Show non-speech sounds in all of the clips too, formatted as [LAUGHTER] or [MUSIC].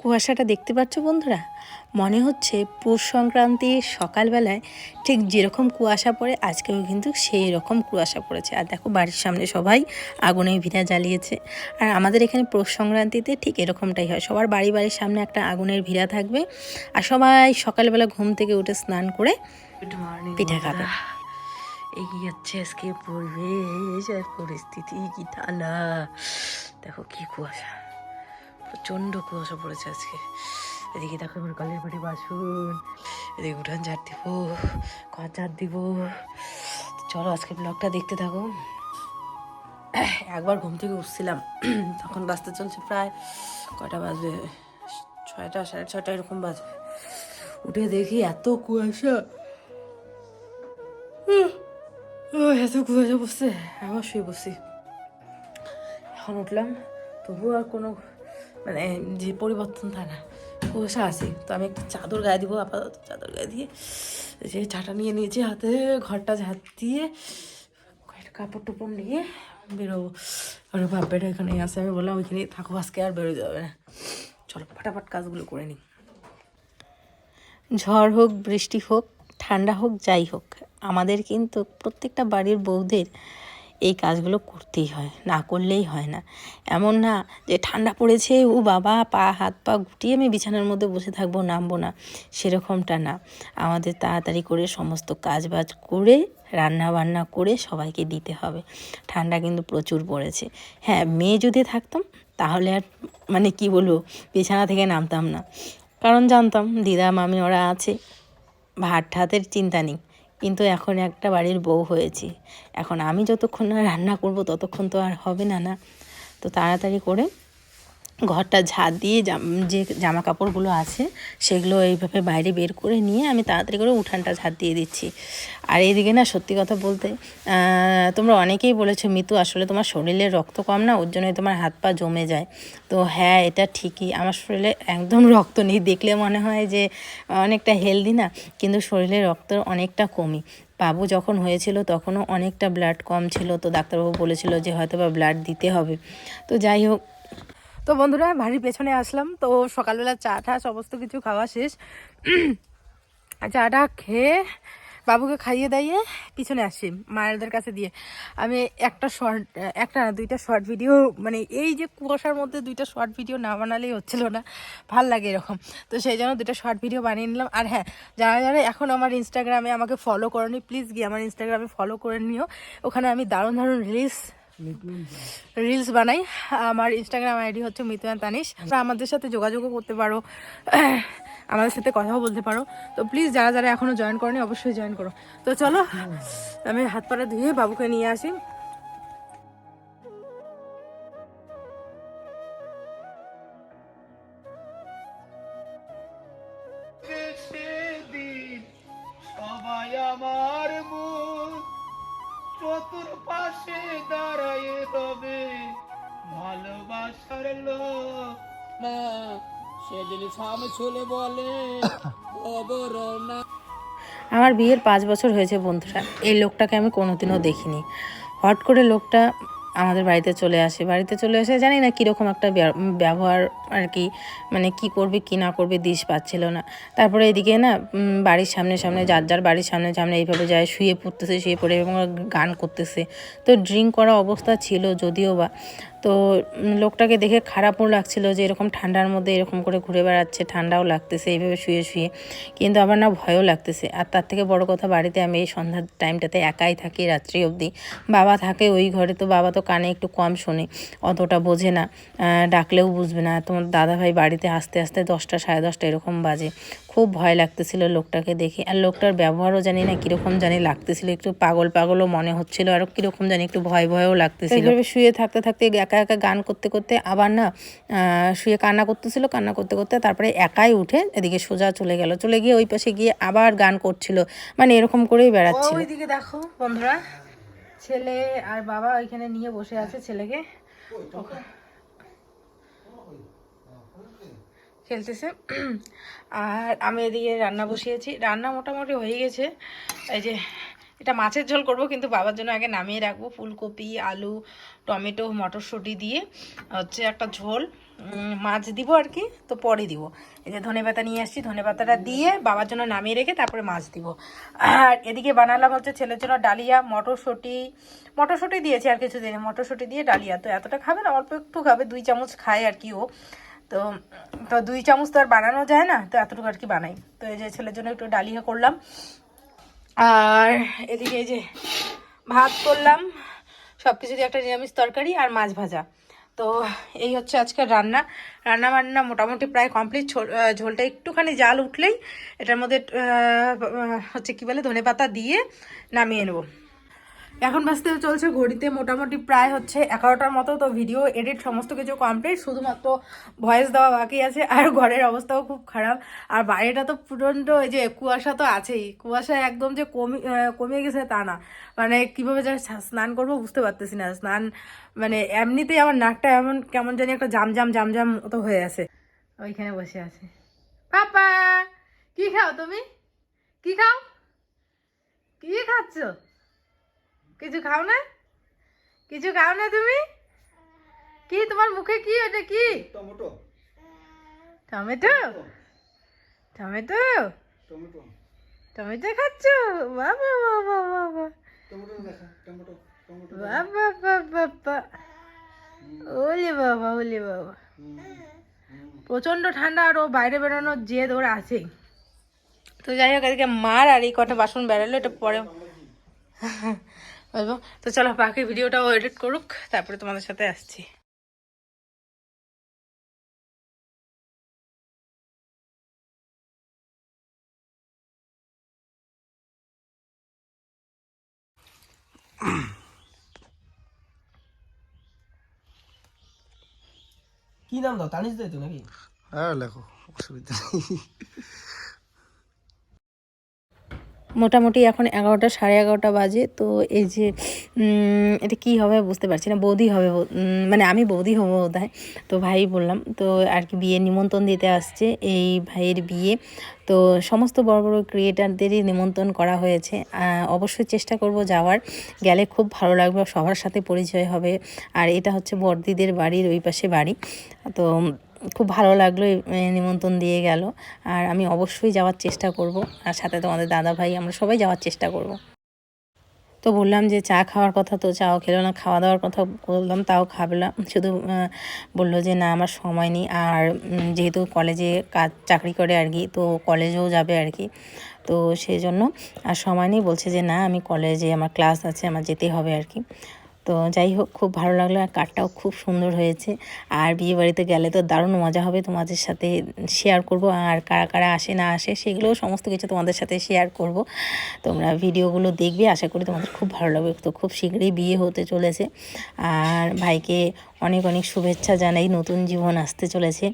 কুয়াশাটা দেখতে পাচ্ছ বন্ধুরা? মনে হচ্ছে পৌষ সংক্রান্তির সকালবেলায় ঠিক যেরকম কুয়াশা পড়ে আজকেও কিন্তু সেই রকম কুয়াশা পড়েছে। আর দেখো বাড়ির সামনে সবাই আগুনে ভিড়া জ্বালিয়েছে। আর আমাদের এখানে পৌষ সংক্রান্তিতে ঠিক এরকমটাই হয়। সবার বাড়ি বাড়ির সামনে একটা আগুনের ভিড়া থাকবে। আর সবাই সকালবেলা ঘুম থেকে উঠে স্নান করে পিঠে খাবে। এই হচ্ছে আজকে পরিবেশ আর পরিস্থিতি কি ঠান্ডা দেখো কি কুয়াশা। প্রচণ্ড কুয়াশা পড়েছে আজকে। এদিকে দেখো আমার কলের বাড়ি বাসন, এদিকে উঠান ঝাড় দিব ঘর ঝাড় দিব। চলো আজকে ব্লগটা দেখতে থাকো। একবার ঘুম থেকে উঠছিলাম, তখন বাজতে চলছে প্রায় কয়টা বাজবে ছয়টা, সাড়ে ছয়টা এরকম বাজবে উঠে দেখি এত কুয়াশা। এত কুয়াশা বসছে আবার শুয়ে বসছি এখন উঠলাম তবু আর কোনো মানে যে পরিবর্তন থাকে না কুয়াশা আছে। তো আমি একটা চাদর গায়ে দিব, আপাতত চাদর গায়ে দিয়ে যে চাটা নিয়ে নিয়েছি হাতে, ঘরটা ঝাঁট দিয়ে কয়েকটা কাপড় টুপড় নিয়ে বেরোবো। আর বাপ্পাটা এখানে আছে। আমি বললাম ওইখানে থাকো, আজকে আর বেরো যাবে না। চলো, ফটাফট কাজগুলো করে নিই। ঝড় হোক, বৃষ্টি হোক, ঠান্ডা হোক, যাই হোক, আমাদের কিন্তু প্রত্যেকটা বাড়ির বউদের এই কাজগুলো করতেই হয়, না করলেই হয় না। এমন না যে ঠান্ডা পড়েছে ও বাবা, পা, হাত, পা গুটিয়ে আমি বিছানার মধ্যে বসে থাকব, নামবো না। সেরকমটা না। আমাদের তাড়াতাড়ি করে সমস্ত কাজ বাজ করে রান্না বান্না করে সবাইকে দিতে হবে। ঠান্ডা কিন্তু প্রচুর পড়েছে। হ্যাঁ মেয়ে যদি থাকতাম, তাহলে আর মানে কি বলব, বিছানা থেকে নামতাম না। কারণ জানতাম, দিদা, মামি ওরা আছে। ভাত ঠাতের চিন্তা নেই। কিন্তু এখন একটা বাড়ির বউ হয়েছি। এখন আমি যতক্ষণ না রান্না করব ততক্ষণ তো আর হবে না না। তো তাড়াতাড়ি করে ঘরটা ঝাড় দিয়ে যে জামা কাপড়গুলো আছে, সেগুলো এইভাবে বাইরে বের করে নিয়ে আমি তাড়াতাড়ি করে উঠানটা ঝাড় দিয়ে দিচ্ছি। আর এইদিকে না, সত্যি কথা বলতে তোমরা অনেকেই বলেছ, মিতু, আসলে তোমার শরীরে রক্ত কম না, ওর জন্যই তোমার হাত পা জমে যায়। তো হ্যাঁ এটা ঠিকই, আমার শরীরে একদম রক্ত নেই, দেখলে মনে হয় যে অনেকটা হেলদি না, কিন্তু শরীরে রক্ত অনেকটা কমই। বাবু যখন হয়েছিল, তখনও অনেকটা ব্লাড কম ছিল, তো ডাক্তারবাবু বলেছিল যে হয়তো বা ব্লাড দিতে হবে। তো যাই হোক তো বন্ধুরা, বাড়ির পেছনে আসলাম। তো সকালবেলা চা টা সমস্ত কিছু খাওয়া শেষ। চাটা খেয়ে বাবুকে খাইয়ে দাইয়ে পিছনে আসি মায়েরদের কাছে দিয়ে। আমি একটা শর্ট একটা না, দুইটা শর্ট ভিডিও মানে এই যে কুয়াশার মধ্যে দুইটা শর্ট ভিডিও না বানালেই হচ্ছিল না। ভালো লাগে এরকম। তো সেই জন্য দুটো শর্ট ভিডিও বানিয়ে নিলাম। আর হ্যাঁ যারা যারা এখন আমার ইনস্টাগ্রামে আমাকে ফলো করনি প্লিজ গিয়ে আমার ইনস্টাগ্রামে ফলো করে নিও। ওখানে আমি দারুণ দারুণ রিলস রিলস বানাই। আমার ইনস্টাগ্রাম আইডি হচ্ছে মিতুয়ান তানিশ। আমাদের সাথে যোগাযোগও করতে পারো। আমাদের সাথে কথাও বলতে পারো। তো প্লিজ যারা যারা এখনও জয়েন করনি, অবশ্যই জয়েন করো। তো চলো, আমি হাত পাড়া ধুয়ে বাবুকে নিয়ে আসি। আমার চতুর্পাশে দাঁড়ায় রবে ভালোবাসার লোক। না সেদিন সামনে চলে বলে খবর না। আমার বিয়ের পাঁচ বছর হয়েছে বন্ধুরা এই লোকটাকে আমি কোনোদিনও দেখিনি। হট করে লোকটা আমাদের বাড়িতে চলে আসে। বাড়িতে চলে এসে জানি না কীরকম একটা ব্যা- ব্যবহার আর কি মানে কি করবে, কি না করবে দিশ পাচ্ছিল না। তারপরে এদিকে না বাড়ির সামনে সামনে, যার যার বাড়ির সামনে সামনে এইভাবে যায়, শুয়ে পড়তেছে, শুয়ে পড়ে এবং গান করতেছে। তো ড্রিঙ্ক করা অবস্থা ছিল যদিও বা। তো লোকটাকে দেখে খারাপও লাগছিল যে এরকম ঠান্ডার মধ্যে এরকম করে ঘুরে বেড়াচ্ছে, ঠান্ডাও লাগতেছে এইভাবে শুয়ে শুয়ে। কিন্তু আবার না ভয়ও লাগতেছে। আর তার থেকে বড় কথা বাড়িতে আমি এই সন্ধ্যার টাইমটাতে একাই থাকি রাত্রি অবধি। বাবা থাকে ওই ঘরে, তো বাবা তো কানে একটু কম শোনে অতটা বোঝে না ডাকলেও বুঝবে না। তোমার দাদাভাই বাড়িতে আসতে আসতে দশটা সাড়ে দশটা এরকম বাজে। খুব ভয় লাগতেছিল লোকটাকে দেখে। আর লোকটার ব্যবহারও জানি না কীরকম জানি লাগতেছিল একটু পাগল পাগলও মনে হচ্ছিল আর কীরকম জানি একটু ভয় ভয়ও লাগতেছিল। এইভাবে শুয়ে থাকতে থাকতে একা একা গান করতে করতে আবার না আহ, শুয়ে কান্না করতেছিল কান্না করতে করতে তারপরে একাই উঠে এদিকে সোজা চলে গেল। চলে গিয়ে ওই পাশে গিয়ে আবার গান করছিল। মানে এরকম করেই বেড়াচ্ছিল। ওইদিকে দেখো বন্ধুরা। ছেলে আর বাবা ওইখানে নিয়ে বসে আছে ছেলেকে। খেলতেছে। আর আমি এদিকে রান্না বসিয়েছি। রান্না মোটামুটি হয়ে গেছে। এই যে, এটা মাছের ঝোল করব, কিন্তু বাবার জন্য আগে নামিয়ে রাখব। ফুলকপি, আলু, টমেটো, মটরশুঁটি দিয়ে। হচ্ছে একটা ঝোল। মাছ দিব আর কি, তো পরে দিব। এই যে ধনে পাতা নিয়ে আসছি, ধনে পাতাটা দিয়ে বাবার জন্য নামিয়ে রেখে তারপরে মাছ দিব। আর এদিকে বানালাম হচ্ছে ছেলের জন্য ডালিয়া, মটরশুঁটি। মটরশুঁটি দিয়েছি আর কিছু দিনে মটরশুঁটি দিয়ে ডালিয়া। তো এতটা খাবে না, অল্প একটু খাবে, দুই চামচ খায় আর কি ও। তো তো দুই চামচ তো আর বানানো যায় না, তো এতটুকু আর কি বানাই। তো এই যে ছেলের জন্য একটু ডালিয়া করলাম। আর এদিকে এই যে ভাত করলাম সব কিছু দিয়ে একটা নিরামিষ তরকারি আর মাছ ভাজা। তো এই হচ্ছে আজকে রান্না। রান্না বান্না মোটামুটি প্রায় কমপ্লিট ঝোলটা একটুখানি জাল উঠলেই এটার মধ্যে হচ্ছে কি বলে ধনে পাতা দিয়ে নামিয়ে নেব। এখন বাজতে চলছে ঘড়িতে মোটামুটি প্রায় হচ্ছে এগারোটার মতো, তো ভিডিও এডিট সমস্ত কিছু কমপ্লিট শুধুমাত্র ভয়েস দেওয়া বাকি আছে, আর ঘরের অবস্থাও খুব খারাপ। আর বাইরেটা তো প্রচণ্ড, এই যে কুয়াশা তো আছেই। কুয়াশা একদম যে কমে কমে গেছে তা না। মানে কীভাবে যে স্নান করব বুঝতে পারতেছি না। স্নান মানে এমনিতেই আমার নাকটা এমন, কেমন জানি একটা জাম জাম জাম জাম মতো হয়ে আছে। ওইখানে বসে আছে। পাপা, কি খাও তুমি? কি খাও? কি খাচ্ছ? কিছু খাও না? কিছু খাও না তুমি? কি তোমার মুখে কি ওটা কি? Tomato. Tomato? Tomato? Tomato. Tomato খাচ্ছ? বাবা বাবা বাবা টমেটো টমেটো বাবা বাবা বাবা। ওলে বাবা ওলে বাবা। প্রচণ্ড ঠান্ডা আর ও বাইরে বেরোনোর জেদ ওর আছেই। তো যাই হোক এদিকে মার আর এই কটা বাসন বেরোলো এটা পরে [LAUGHS] বলব তো চলো বাকি ভিডিওটাও এডিট করুক তারপরে তোমাদের সাথে আসছি। কি নাম দাও? তানিশ দেয় তো নাকি? হ্যাঁ লেখো অসুবিধা নেই। মোটামুটি এখন এগারোটা, সাড়ে এগারোটা বাজে। তো এই যে এটা কি হবে বুঝতে পারছি না। বৌদি হবে মানে আমি বৌদি হব বোধ হয় তো ভাই বললাম, তো আর কি বিয়ে নিমন্ত্রণ দিতে আসছে এই ভাইয়ের বিয়ে। তো সমস্ত বড় বড় ক্রিয়েটারদেরই নিমন্ত্রণ করা হয়েছে। অবশ্যই চেষ্টা করব যাওয়ার। গেলে খুব ভালো লাগবে, সবার সাথে পরিচয় হবে। আর এটা হচ্ছে বর্দিদের বাড়ির ওই পাশে বাড়ি। তো খুব ভালো লাগল নিমন্ত্রণ দিয়ে গেল। আর আমি অবশ্যই যাওয়ার চেষ্টা করব, আর সাথে তোমাদের দাদা ভাই আমরা সবাই যাওয়ার চেষ্টা করব। তো বললাম যে চা খাওয়ার কথা তো চাও খেলো না খাওয়া দাওয়ার কথা বললাম, তাও খাবলাম। শুধু বলল যে না, আমার সময় নেই। আর যেহেতু কলেজে কাজ, চাকরি করে আর কি, তো কলেজেও যাবে আর কি। তো সেই জন্য আর সময় নেই, বলছে যে না, আমি কলেজে আমার ক্লাস আছে, আমার যেতে হবে আর কি। তো যাই হোক, খুব ভালো লাগল আর কার্ডটাও খুব সুন্দর হয়েছে। আর বিয়ে বাড়িতে গেলে তো দারুণ মজা হবে তোমাদের সাথে শেয়ার করব। আর কারা কারা আসে না আসে সেগুলোও সমস্ত কিছু তোমাদের সাথে শেয়ার করব। তোমরা ভিডিওগুলো দেখবে, আশা করি তোমাদের খুব ভালো লাগবে। তো খুব শীঘ্রই বিয়ে হতে চলেছে। আর ভাইকে অনেক অনেক শুভেচ্ছা জানাই, নতুন জীবন আসতে চলেছে।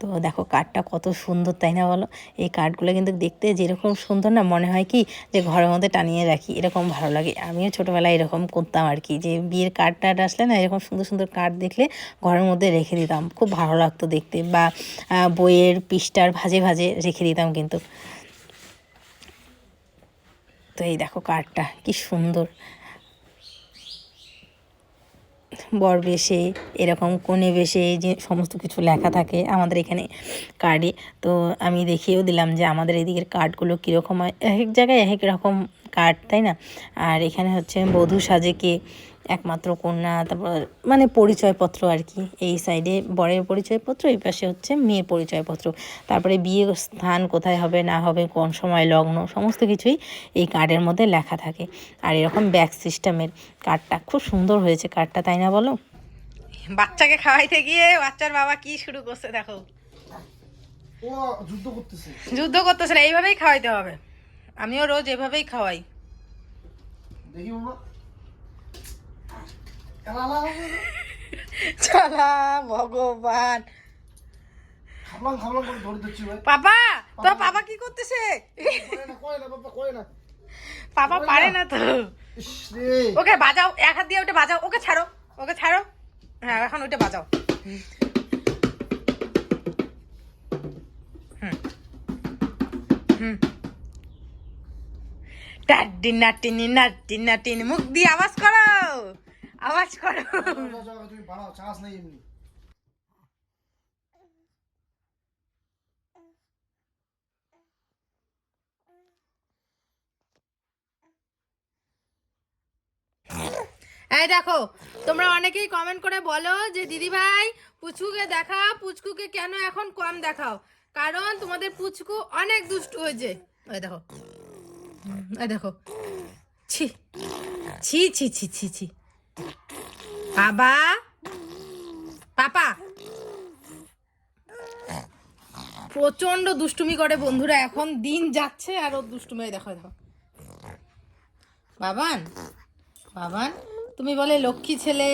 তো দেখো কার্ডটা কত সুন্দর, তাই না বলো? এই কার্ডগুলো কিন্তু দেখতে যেরকম সুন্দর না, মনে হয় কি যে ঘরের মধ্যে টানিয়ে রাখি, এরকম ভালো লাগে। আমিও ছোটোবেলায় এরকম করতাম আর কি, যে বিয়ের কার্ড টার্ড আসলে না, এরকম সুন্দর সুন্দর কার্ড দেখলে ঘরের মধ্যে রেখে দিতাম। খুব ভালো লাগতো দেখতে বা বইয়ের পৃষ্ঠার ভাজে ভাজে রেখে দিতাম কিন্তু। তো এই দেখো কার্ডটা কি সুন্দর। বর বেশে, এরকম কোণে বেশে যে সমস্ত কিছু লেখা থাকে আমাদের এখানে কার্ডে তো আমি দেখিয়েও দিলাম যে আমাদের এদিকের কার্ডগুলো কীরকম হয়, এক এক জায়গায় এক এক রকম কার্ড তাই না? আর এখানে হচ্ছে বধূ সাজে কে একমাত্র কন্যা তারপর মানে পরিচয়পত্র আর কি। এই সাইডে বরের পরিচয়পত্র এই পাশে হচ্ছে মেয়ের পরিচয়পত্র। তারপরে বিয়ে স্থান কোথায় হবে না হবে কোন সময় লগ্ন সমস্ত কিছুই এই কার্ডের মধ্যে লেখা থাকে। আর এরকম ব্যাক সিস্টেমের কার্ডটা খুব সুন্দর হয়েছে কার্ডটা তাই না বলো? বাচ্চাকে খাওয়াইতে গিয়ে বাচ্চার বাবা কি শুরু করছে দেখো। যুদ্ধ করতেছে। যুদ্ধ করতেছে না এইভাবেই খাওয়াইতে হবে। আমিও রোজ এভাবেই খাওয়াই। দেখি [LAUGHS] চালা ভগবান। পাপা পাপা। কি করতেছে? পাপা পারে না। তো। ওকে বাজাও এক হাত দিয়ে ওটা বাজাও। ওকে ছাড়ো। ওকে ছাড়ো। হ্যাঁ এখন ওইটা বাজাও। টাড্ডি নাটিনি নাটি নাটিনি মুখ দিয়ে আওয়াজ করো। আওয়াজ করো। তুমি বানাও চাষ নেই এমনি এই দেখো, তোমরা অনেকেই কমেন্ট করে বলো যে, দিদি ভাই, পুচকুকে দেখাও, পুচকুকে কেন এখন কম দেখাও? কারণ তোমাদের পুচকু অনেক দুষ্টু হয়েছে। দেখো। ওই দেখো। ছি ছি ছি ছি ছি ছি। বাবা? পাপা? প্রচণ্ড দুষ্টুমি করে বন্ধুরা, এখন দিন যাচ্ছে আর ওর দুষ্টুমি দেখো দেখো। বাবান? বাবান? তুমি বলে লক্ষ্মী ছেলে।